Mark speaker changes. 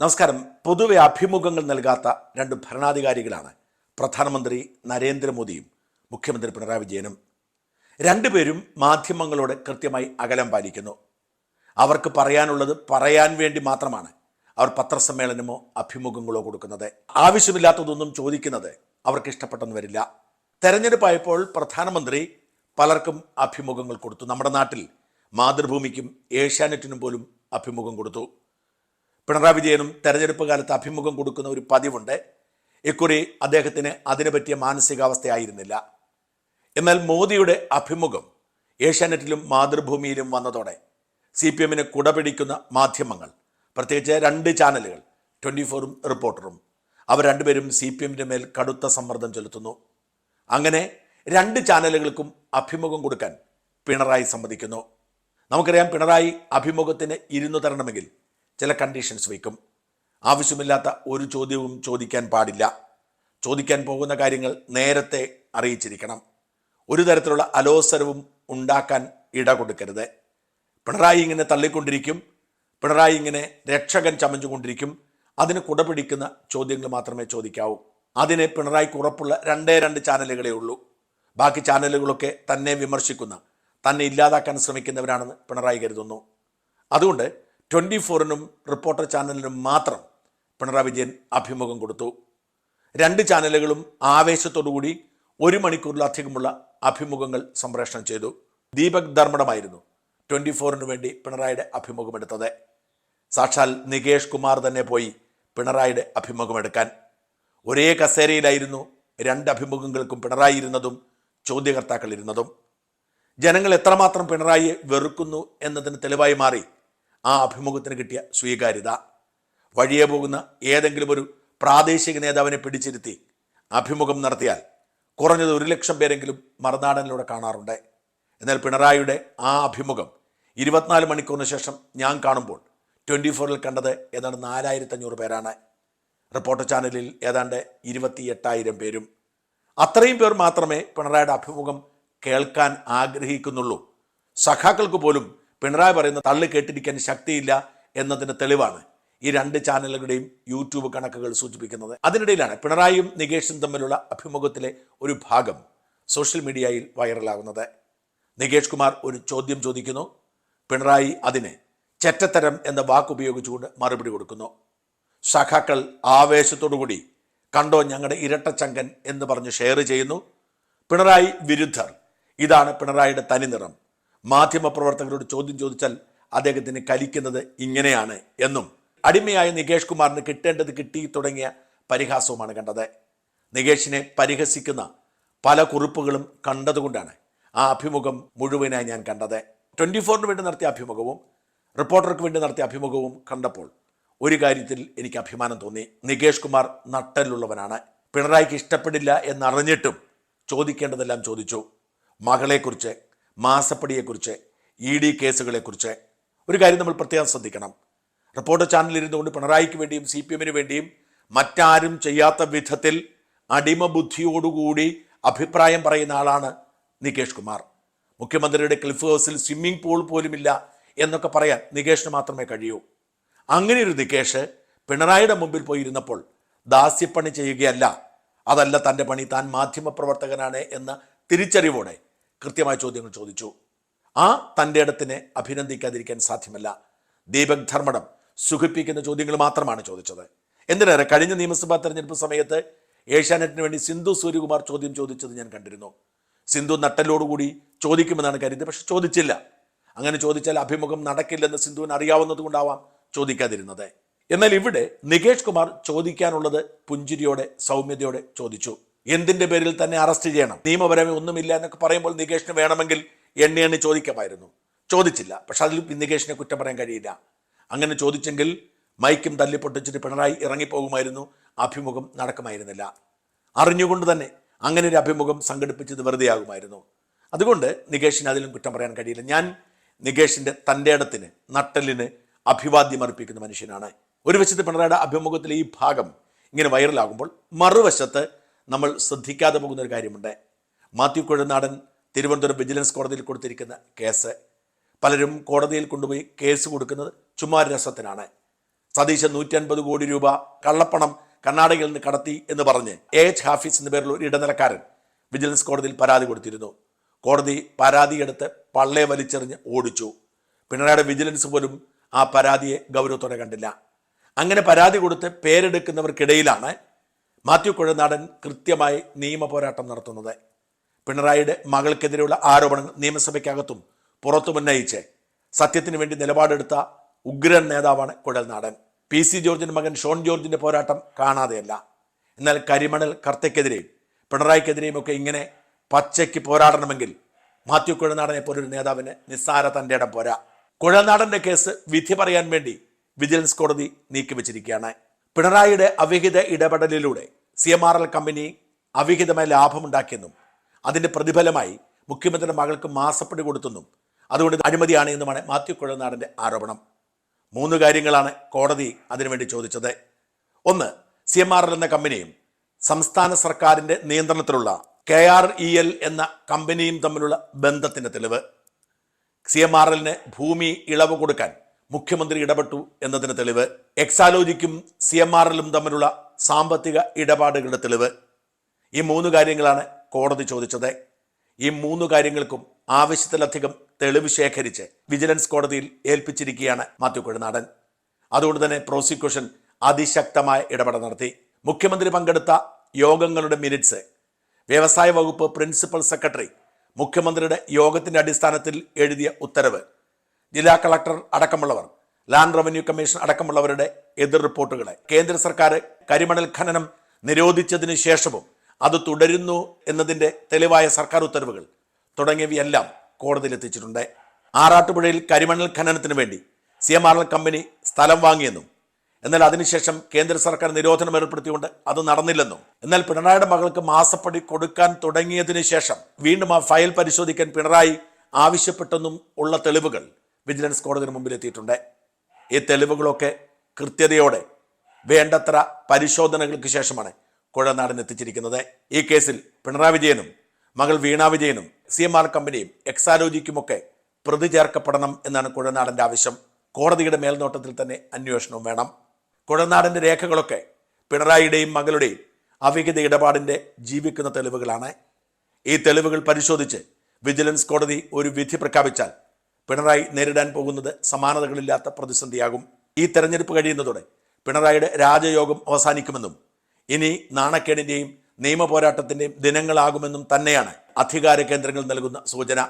Speaker 1: നമസ്കാരം. പൊതുവെ അഭിമുഖങ്ങൾ നൽകാത്ത രണ്ട് ഭരണാധികാരികളാണ് പ്രധാനമന്ത്രി നരേന്ദ്രമോദിയും മുഖ്യമന്ത്രി പിണറായി വിജയനും. രണ്ടുപേരും മാധ്യമങ്ങളോട് കൃത്യമായി അകലം പാലിക്കുന്നു. അവർക്ക് പറയാനുള്ളത് പറയാൻ വേണ്ടി മാത്രമാണ് അവർ പത്രസമ്മേളനമോ അഭിമുഖങ്ങളോ കൊടുക്കുന്നത്. ആവശ്യമില്ലാത്തതൊന്നും ചോദിക്കുന്നത് അവർക്ക് ഇഷ്ടപ്പെട്ടെന്ന് വരില്ല. തെരഞ്ഞെടുപ്പായപ്പോൾ പ്രധാനമന്ത്രി പലർക്കും അഭിമുഖങ്ങൾ കൊടുത്തു. നമ്മുടെ നാട്ടിൽ മാതൃഭൂമിക്കും ഏഷ്യാനെറ്റിനും പോലും അഭിമുഖം കൊടുത്തു. പിണറായി വിജയനും തെരഞ്ഞെടുപ്പ് കാലത്ത് അഭിമുഖം കൊടുക്കുന്ന ഒരു പതിവുണ്ട്. ഇക്കുറി അദ്ദേഹത്തിന് അതിനെ പറ്റിയ മാനസികാവസ്ഥയായിരുന്നില്ല. എന്നാൽ മോദിയുടെ അഭിമുഖം ഏഷ്യാനെറ്റിലും മാതൃഭൂമിയിലും വന്നതോടെ സി പി എമ്മിന് കുടപിടിക്കുന്ന മാധ്യമങ്ങൾ പ്രത്യേകിച്ച് രണ്ട് ചാനലുകൾ ട്വന്റി ഫോറും റിപ്പോർട്ടറും അവർ രണ്ടുപേരും സി പി എമ്മിന്റെ മേൽ കടുത്ത സമ്മർദ്ദം ചെലുത്തുന്നു. അങ്ങനെ രണ്ട് ചാനലുകൾക്കും അഭിമുഖം കൊടുക്കാൻ പിണറായി സമ്മതിക്കുന്നു. നമുക്കറിയാം പിണറായി അഭിമുഖത്തിന് ഇരുന്നു തരണമെങ്കിൽ ചില കണ്ടീഷൻസ് വയ്ക്കും. ആവശ്യമില്ലാത്ത ഒരു ചോദ്യവും ചോദിക്കാൻ പാടില്ല. ചോദിക്കാൻ പോകുന്ന കാര്യങ്ങൾ നേരത്തെ അറിയിച്ചിരിക്കണം. ഒരു തരത്തിലുള്ള അലോസരവും ഉണ്ടാക്കാൻ ഇട കൊടുക്കരുത്. പിണറായി ഇങ്ങനെ തള്ളിക്കൊണ്ടിരിക്കും. പിണറായി ഇങ്ങനെ രക്ഷകൻ ചമഞ്ഞുകൊണ്ടിരിക്കും. അതിന് കുടപിടിക്കുന്ന ചോദ്യങ്ങൾ മാത്രമേ ചോദിക്കാവൂ. അതിന് പിണറായിക്ക് ഉറപ്പുള്ള രണ്ടേ രണ്ട് ചാനലുകളേ ഉള്ളൂ. ബാക്കി ചാനലുകളൊക്കെ തന്നെ വിമർശിക്കുന്ന തന്നെ ഇല്ലാതാക്കാൻ ശ്രമിക്കുന്നവരാണെന്ന് പിണറായി കരുതുന്നു. അതുകൊണ്ട് ട്വന്റി ഫോറിനും റിപ്പോർട്ടർ ചാനലിനും മാത്രം പിണറായി വിജയൻ അഭിമുഖം കൊടുത്തു. രണ്ട് ചാനലുകളും ആവേശത്തോടുകൂടി ഒരു മണിക്കൂറിലധികമുള്ള അഭിമുഖങ്ങൾ സംപ്രേഷണം ചെയ്തു. ദീപക് ധർമ്മടമായിരുന്നു ട്വന്റി ഫോറിന് വേണ്ടി പിണറായിയുടെ അഭിമുഖമെടുത്തത്. സാക്ഷാൽ നികേഷ് കുമാർ തന്നെ പോയി പിണറായിയുടെ അഭിമുഖമെടുക്കാൻ. ഒരേ കസേരയിലായിരുന്നു രണ്ട് അഭിമുഖങ്ങൾക്കും പിണറായി ഇരുന്നതും ചോദ്യകർത്താക്കൾ ഇരുന്നതും. ജനങ്ങൾ എത്രമാത്രം പിണറായിയെ വെറുക്കുന്നു എന്നതിന് തെളിവായി മാറി ആ അഭിമുഖത്തിന് കിട്ടിയ സ്വീകാര്യത. വഴിയെ പോകുന്ന ഏതെങ്കിലും ഒരു പ്രാദേശിക നേതാവിനെ പിടിച്ചിരുത്തി അഭിമുഖം നടത്തിയാൽ കുറഞ്ഞത് ഒരു ലക്ഷം പേരെങ്കിലും മറുനാടനിലൂടെ കാണാറുണ്ട്. എന്നാൽ പിണറായിയുടെ ആ അഭിമുഖം ഇരുപത്തിനാല് മണിക്കൂറിന് ശേഷം ഞാൻ കാണുമ്പോൾ ട്വന്റി ഫോറിൽ കണ്ടത് ഏതാണ്ട് നാലായിരത്തഞ്ഞൂറ് പേരാണ്. റിപ്പോർട്ടർ ചാനലിൽ ഏതാണ്ട് ഇരുപത്തി എട്ടായിരം പേരും. അത്രയും പേർ മാത്രമേ പിണറായിയുടെ അഭിമുഖം കേൾക്കാൻ ആഗ്രഹിക്കുന്നുള്ളൂ. സഖാക്കൾക്ക് പോലും പിണറായി പറയുന്ന തള്ളി കേട്ടിരിക്കാൻ ശക്തിയില്ല എന്നതിന് തെളിവാണ് ഈ രണ്ട് ചാനലുകളുടെയും യൂട്യൂബ് കണക്കുകൾ സൂചിപ്പിക്കുന്നത്. അതിനിടയിലാണ് പിണറായിയും നികേഷും തമ്മിലുള്ള അഭിമുഖത്തിലെ ഒരു ഭാഗം സോഷ്യൽ മീഡിയയിൽ വൈറലാകുന്നത്. നികേഷ് കുമാർ ഒരു ചോദ്യം ചോദിക്കുന്നു. പിണറായി അതിന് ചെറ്റത്തരം എന്ന വാക്കുപയോഗിച്ചുകൊണ്ട് മറുപടി കൊടുക്കുന്നു. സഖാക്കൾ ആവേശത്തോടുകൂടി കണ്ടോ ഞങ്ങളുടെ ഇരട്ടച്ചങ്കൻ എന്ന് പറഞ്ഞ് ഷെയർ ചെയ്യുന്നു. പിണറായി വിരുദ്ധർ ഇതാണ് പിണറായിയുടെ തനിനിറം മാധ്യമപ്രവർത്തകരോട് ചോദ്യം ചോദിച്ചാൽ അദ്ദേഹത്തിന് കലിക്കുന്നത് ഇങ്ങനെയാണ് എന്നും അടിമയായ നികേഷ് കുമാറിന് കിട്ടേണ്ടത് കിട്ടി തുടങ്ങിയ പരിഹാസവുമാണ് കണ്ടത്. നികേഷിനെ പരിഹസിക്കുന്ന പല കുറിപ്പുകളും കണ്ടതുകൊണ്ടാണ് ആ അഭിമുഖം മുഴുവനായി ഞാൻ കണ്ടത്. ട്വന്റി ഫോറിന് വേണ്ടി നടത്തിയ അഭിമുഖവും റിപ്പോർട്ടർക്ക് വേണ്ടി നടത്തിയ അഭിമുഖവും കണ്ടപ്പോൾ ഒരു കാര്യത്തിൽ എനിക്ക് അഭിമാനം തോന്നി. നികേഷ് കുമാർ നട്ടലുള്ളവനാണ് പിണറായിക്ക് ഇഷ്ടപ്പെടില്ല എന്നറിഞ്ഞിട്ടും ചോദിക്കേണ്ടതെല്ലാം ചോദിച്ചു. മകളെക്കുറിച്ച് മാസപ്പടിയെക്കുറിച്ച് ഇ ഡി കേസുകളെക്കുറിച്ച് ഒരു കാര്യം നമ്മൾ പ്രത്യേകം ശ്രദ്ധിക്കണം. റിപ്പോർട്ടർ ചാനലിൽ ഇരുന്നുകൊണ്ട് പിണറായിക്ക് വേണ്ടിയും സി പി എമ്മിന് വേണ്ടിയും മറ്റാരും ചെയ്യാത്ത വിധത്തിൽ അടിമ ബുദ്ധിയോടുകൂടി അഭിപ്രായം പറയുന്ന ആളാണ് നികേഷ് കുമാർ. മുഖ്യമന്ത്രിയുടെ ക്ലിഫ് ഹൗസിൽ സ്വിമ്മിംഗ് പൂൾ പോലുമില്ല എന്നൊക്കെ പറയാൻ നികേഷിന് മാത്രമേ കഴിയൂ. അങ്ങനെ ഒരു നികേഷ് പിണറായിയുടെ മുമ്പിൽ പോയിരുന്നപ്പോൾ ദാസ്യപ്പണി ചെയ്യുകയല്ല അതല്ല തന്റെ പണി താൻ മാധ്യമപ്രവർത്തകനാണ് എന്ന തിരിച്ചറിവോടെ കൃത്യമായ ചോദ്യങ്ങൾ ചോദിച്ചു. ആ തന്റെ ഇടത്തിനെ അഭിനന്ദിക്കാതിരിക്കാൻ സാധ്യമല്ല. ദീപക് ധർമ്മടം സുഖിപ്പിക്കുന്ന ചോദ്യങ്ങൾ മാത്രമാണ് ചോദിച്ചത്. എന്തിനേറെ കഴിഞ്ഞ നിയമസഭാ തെരഞ്ഞെടുപ്പ് സമയത്ത് ഏഷ്യാനെറ്റിന് വേണ്ടി സിന്ധു സൂര്യകുമാർ ചോദ്യം ചോദിച്ചത് ഞാൻ കണ്ടിരുന്നു. സിന്ധു നട്ടലോടുകൂടി ചോദിക്കുമെന്നാണ് കരുതിയത് പക്ഷെ ചോദിച്ചില്ല. അങ്ങനെ ചോദിച്ചാൽ അഭിമുഖം നടക്കില്ലെന്ന് സിന്ധുവിന് അറിയാവുന്നത് കൊണ്ടാവാം ചോദിക്കാതിരുന്നത്. എന്നാൽ ഇവിടെ നികേഷ് കുമാർ ചോദിക്കാനുള്ളത് പുഞ്ചിരിയോടെ സൗമ്യതയോടെ ചോദിച്ചു. എന്തിന്റെ പേരിൽ തന്നെ അറസ്റ്റ് ചെയ്യണം? നിയമപരമായി ഒന്നുമില്ല എന്നൊക്കെ പറയുമ്പോൾ നികേഷിന് വേണമെങ്കിൽ എണ്ണി എണ്ണി ചോദിക്കാമായിരുന്നു. ചോദിച്ചില്ല. പക്ഷെ അതിൽ നികേഷിനെ കുറ്റം പറയാൻ കഴിയില്ല. അങ്ങനെ ചോദിച്ചെങ്കിൽ മൈക്കും തല്ലി പൊട്ടിച്ചിട്ട് പിണറായി ഇറങ്ങിപ്പോകുമായിരുന്നു. അഭിമുഖം നടക്കുമായിരുന്നില്ല. അറിഞ്ഞുകൊണ്ട് തന്നെ അങ്ങനെ ഒരു അഭിമുഖം സംഘടിപ്പിച്ചത് വെറുതെയാകുമായിരുന്നു. അതുകൊണ്ട് നികേഷിന് അതിലും കുറ്റം പറയാൻ കഴിയില്ല. ഞാൻ നികേഷിന്റെ തന്റെ ഇടത്തിന് നട്ടലിന് അഭിവാദ്യം അർപ്പിക്കുന്ന മനുഷ്യനാണ്. ഒരു വശത്ത് പിണറായിയുടെ അഭിമുഖത്തിലെ ഈ ഭാഗം ഇങ്ങനെ വൈറലാകുമ്പോൾ മറുവശത്ത് നമ്മൾ ശ്രദ്ധിക്കാതെ പോകുന്ന ഒരു കാര്യമുണ്ട്. മാത്യു കുഴനാടൻ തിരുവനന്തപുരം വിജിലൻസ് കോടതിയിൽ കൊടുത്തിരിക്കുന്ന കേസ്. പലരും കോടതിയിൽ കൊണ്ടുപോയി കേസ് കൊടുക്കുന്നത് ചുമ്മാ രസത്തിനാണ്. സതീശൻ നൂറ്റി അൻപത് കോടി രൂപ കള്ളപ്പണം കർണാടകയിൽ നിന്ന് കടത്തി എന്ന് പറഞ്ഞ് എ. എച്ച്. ഹാഫിസ് എന്ന പേരിൽ ഒരു ഇടനിലക്കാരൻ വിജിലൻസ് കോടതിയിൽ പരാതി കൊടുത്തിരുന്നു. കോടതി പരാതിയെടുത്ത് പള്ളെ വലിച്ചെറിഞ്ഞ് ഓടിച്ചു. പിണറായിയുടെ വിജിലൻസ് പോലും ആ പരാതിയെ ഗൗരവത്തോടെ കണ്ടില്ല. അങ്ങനെ പരാതി കൊടുത്ത് പേരെടുക്കുന്നവർക്കിടയിലാണ് മാത്യു കുഴനാടൻ കൃത്യമായി നിയമ പോരാട്ടം നടത്തുന്നത്. പിണറായിയുടെ മകൾക്കെതിരെയുള്ള ആരോപണങ്ങൾ നിയമസഭയ്ക്കകത്തും പുറത്തും ഉന്നയിച്ച് സത്യത്തിന് വേണ്ടി നിലപാടെടുത്ത ഉഗ്രൻ നേതാവാണ് കുഴൽനാടൻ പി സി ജോർജിന്റെ മകൻ ഷോൺ ജോർജിന്റെ പോരാട്ടം കാണാതെയല്ല. എന്നാൽ കരിമണൽ കർത്തയ്ക്കെതിരെയും പിണറായിക്കെതിരെയും ഒക്കെ ഇങ്ങനെ പച്ചയ്ക്ക് പോരാടണമെങ്കിൽ മാത്യു കുഴൽനാടനെ പോലൊരു നേതാവിന് നിസ്സാര തന്റെ ഇടം പോരാ. കുഴൽനാടന്റെ കേസ് വിധി പറയാൻ വേണ്ടി വിജിലൻസ് കോടതി നീക്കിവെച്ചിരിക്കുകയാണ്. പിണറായിയുടെ അവിഹിത ഇടപെടലിലൂടെ C M R L company അവിഹിതമായ ലാഭമുണ്ടാക്കിയെന്നും അതിന്റെ പ്രതിഫലമായി മുഖ്യമന്ത്രിയുടെ മകൾക്ക് മാസപ്പടി കൊടുത്തെന്നും അതുകൊണ്ട് അഴിമതിയാണ് എന്നുമാണ് മാത്യു കുഴനാടന്റെ ആരോപണം. മൂന്ന് കാര്യങ്ങളാണ് കോടതി അതിനുവേണ്ടി ചോദിച്ചത്. ഒന്ന് സി എം ആർ എൽ എന്ന കമ്പനിയും സംസ്ഥാന സർക്കാരിന്റെ നിയന്ത്രണത്തിലുള്ള കെ ആർ ഇ എൽ എന്ന കമ്പനിയും തമ്മിലുള്ള ബന്ധത്തിന്റെ തെളിവ്. സി എം ആർ എല്ലിന് ഭൂമി ഇളവ് കൊടുക്കാൻ മുഖ്യമന്ത്രി ഇടപെട്ടു എന്നതിന് തെളിവ്. എക്സാലോജിക്കും സി എം ആർ എല്ലും തമ്മിലുള്ള സാമ്പത്തിക ഇടപാടുകളുടെ തെളിവ്. ഈ മൂന്ന് കാര്യങ്ങളാണ് കോടതി ചോദിച്ചത്. ഈ മൂന്ന് കാര്യങ്ങൾക്കും ആവശ്യത്തിലധികം തെളിവ് ശേഖരിച്ച് വിജിലൻസ് കോടതിയിൽ ഏൽപ്പിച്ചിരിക്കുകയാണ് മാത്യു കൊഴുനാടൻ. അതുകൊണ്ട് തന്നെ പ്രോസിക്യൂഷൻ അതിശക്തമായ ഇടപെടൽ നടത്തി. മുഖ്യമന്ത്രി പങ്കെടുത്ത യോഗങ്ങളുടെ മിനിറ്റ്സ്. വ്യവസായ വകുപ്പ് പ്രിൻസിപ്പൽ സെക്രട്ടറി മുഖ്യമന്ത്രിയുടെ യോഗത്തിന്റെ അടിസ്ഥാനത്തിൽ എഴുതിയ ഉത്തരവ്. ജില്ലാ കളക്ടർ അടക്കമുള്ളവർ ലാൻഡ് റവന്യൂ കമ്മീഷൻ അടക്കമുള്ളവരുടെ എതിർ റിപ്പോർട്ടുകളെ. കേന്ദ്ര സർക്കാർ കരിമണൽ ഖനനം നിരോധിച്ചതിന് ശേഷവും അത് തുടരുന്നു എന്നതിന്റെ തെളിവായ സർക്കാർ ഉത്തരവുകൾ തുടങ്ങിയവയെല്ലാം കോടതിയിൽ എത്തിച്ചിട്ടുണ്ട്. ആറാട്ടുപുഴയിൽ കരിമണൽ ഖനനത്തിന് വേണ്ടി C M R L company സ്ഥലം വാങ്ങിയെന്നും എന്നാൽ അതിനുശേഷം കേന്ദ്ര സർക്കാർ നിരോധനം ഏർപ്പെടുത്തിക്കൊണ്ട് അത് നടന്നില്ലെന്നും. എന്നാൽ പിണറായിയുടെ മകൾക്ക് മാസപ്പടി കൊടുക്കാൻ തുടങ്ങിയതിനു ശേഷം വീണ്ടും ആ ഫയൽ പരിശോധിക്കാൻ പിണറായി ആവശ്യപ്പെട്ടെന്നും ഉള്ള തെളിവുകൾ വിജിലൻസ് കോടതിന് മുമ്പിൽ എത്തിയിട്ടുണ്ട്. ഈ തെളിവുകളൊക്കെ കൃത്യതയോടെ വേണ്ടത്ര പരിശോധനകൾക്ക് ശേഷമാണ് കുഴനാടൻ എത്തിച്ചിരിക്കുന്നത്. ഈ കേസിൽ പിണറായി വിജയനും മകൾ വീണ വിജയനും സി എം ആർ കമ്പനിയും എക്സാലോജിക്കുമൊക്കെ പ്രതി ചേർക്കപ്പെടണം എന്നാണ് കുഴനാടന്റെ ആവശ്യം. കോടതിയുടെ മേൽനോട്ടത്തിൽ തന്നെ അന്വേഷണവും വേണം. കുഴനാടന്റെ രേഖകളൊക്കെ പിണറായിയുടെയും മകളുടെയും അവിഹിത ഇടപാടിന്റെ ജീവിക്കുന്ന തെളിവുകളാണ്. ഈ തെളിവുകൾ പരിശോധിച്ച് വിജിലൻസ് കോടതി ഒരു വിധി പ്രഖ്യാപിച്ചാൽ പിണറായി നേരിടാൻ പോകുന്നത് സമാനതകളില്ലാത്ത പ്രതിസന്ധിയാകും. ഈ തെരഞ്ഞെടുപ്പ് കഴിയുന്നതോടെ പിണറായിയുടെ രാജയോഗം അവസാനിക്കുമെന്നും ഇനി നാണക്കേടിന്റെയും നിയമ പോരാട്ടത്തിന്റെയും ദിനങ്ങളാകുമെന്നും തന്നെയാണ് അധികാര കേന്ദ്രങ്ങൾ നൽകുന്ന സൂചന.